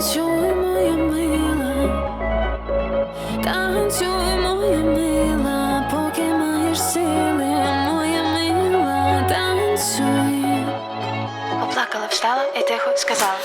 танцюй, моя мила, танцюй, моя мила, поки маєш сили, моя мила, танцюй. Поплакала, встала і тихо сказала.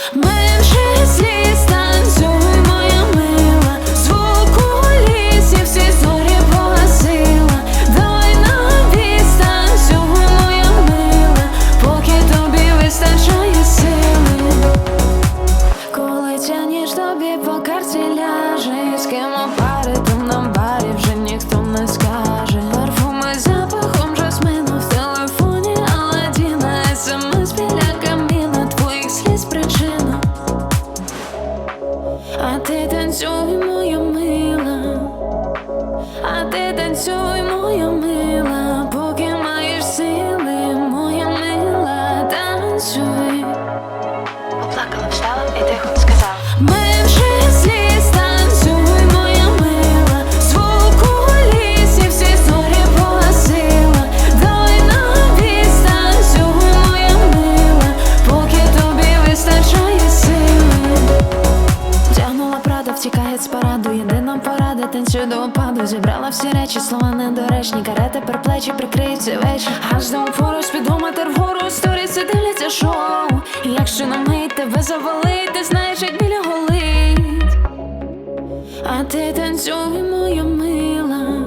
А ти танцюй, моя мила, а ти танцюй, моя мила, поки маєш сили, моя мила, танцюй. Поплакала, встала і тихо сказав. Ми сліз з параду, єдина порада, танцюй до опаду. Зібрала всі речі, слова недоречні, карети per плечі прикриють вечір. Аж до упору спідометр вгору, сторіси дивляться шоу. І якщо на мить тебе завалить, ти знаєш, як біля голить. А ти танцюй, моя мила,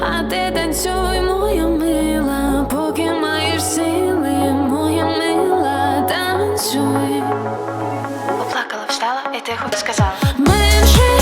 а ти танцюй, моя мила, поки маєш сили, моя мила, танцюй і тихо сказала. Ми вже